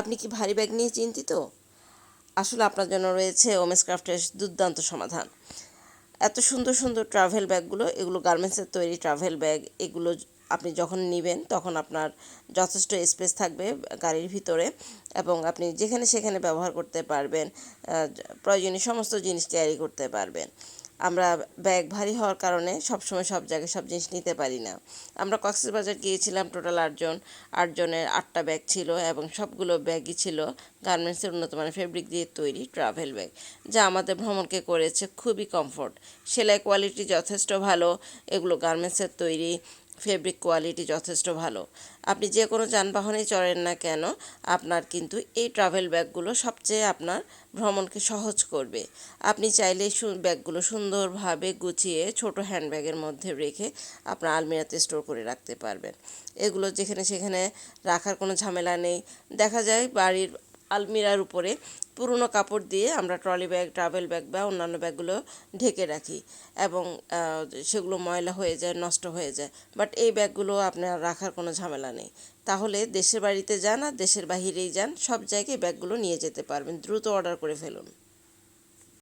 আপনি কি ভারী ব্যাগ নিয়ে চিন্তিত? আসলে আপনার জন্য রয়েছে ওমেস ক্রাফটের দুর্দান্ত সমাধান। এত সুন্দর সুন্দর ট্রাভেল ব্যাগগুলো, এগুলো গার্মেন্টসের তৈরি ট্রাভেল ব্যাগ এগুলো আপনি যখন নেবেন তখন আপনার যথেষ্ট স্পেস থাকবে গাড়ির ভিতরে এবং আপনি যেখানে সেখানে ব্যবহার করতে পারবেন প্রয়োজনীয় সমস্ত জিনিস ক্যারি করতে পারবেন। আমরা ব্যাগ ভারী হওয়ার কারণে সবসময় সব জায়গায় সব জিনিস নিতে পারি না। আমরা কক্সবাজার গিয়েছিলাম টোটাল আটজন, আটজনের আটটা ব্যাগ ছিল এবং সবগুলো ব্যাগই ছিল গার্মেন্টসের উন্নত মানের ফেব্রিক দিয়ে তৈরি ট্রাভেল ব্যাগ, যা আমাদের ভ্রমণকে করেছে খুবই কমফোর্ট। সেলাই কোয়ালিটি যথেষ্ট ভালো, এগুলো গার্মেন্টসের তৈরি ফেব্রিক কোয়ালিটি যথেষ্ট ভালো। আপনি যে কোনো যানবাহনে চড়েন না কেন, আপনার কিন্তু এই ট্রাভেল ব্যাগগুলো সবচেয়ে আপনার ভ্রমণকে সহজ করবে। আপনি চাইলে ব্যাগগুলো সুন্দরভাবে গুছিয়ে ছোট হ্যান্ডব্যাগের মধ্যে রেখে আপনার আলমিরাতে স্টোর করে রাখতে পারবেন। এগুলো যেখানে সেখানে রাখার কোনো ঝামেলা নেই। দেখা যায় বাড়ির আলমিরার উপরে পুরনো কাপড় দিয়ে আমরা ট্রলি ব্যাগ, ট্রাভেল ব্যাগ বা অন্যান্য ব্যাগগুলো ঢেকে রাখি এবং সেগুলো ময়লা হয়ে যায়, নষ্ট হয়ে যায়। বাট এই ব্যাগগুলো আপনার রাখার কোনো ঝামেলা নেই। তাহলে দেশের বাড়িতে যান আর দেশের বাহিরেই যান, সব জায়গায় ব্যাগগুলো নিয়ে যেতে পারবেন। দ্রুত অর্ডার করে ফেলুন।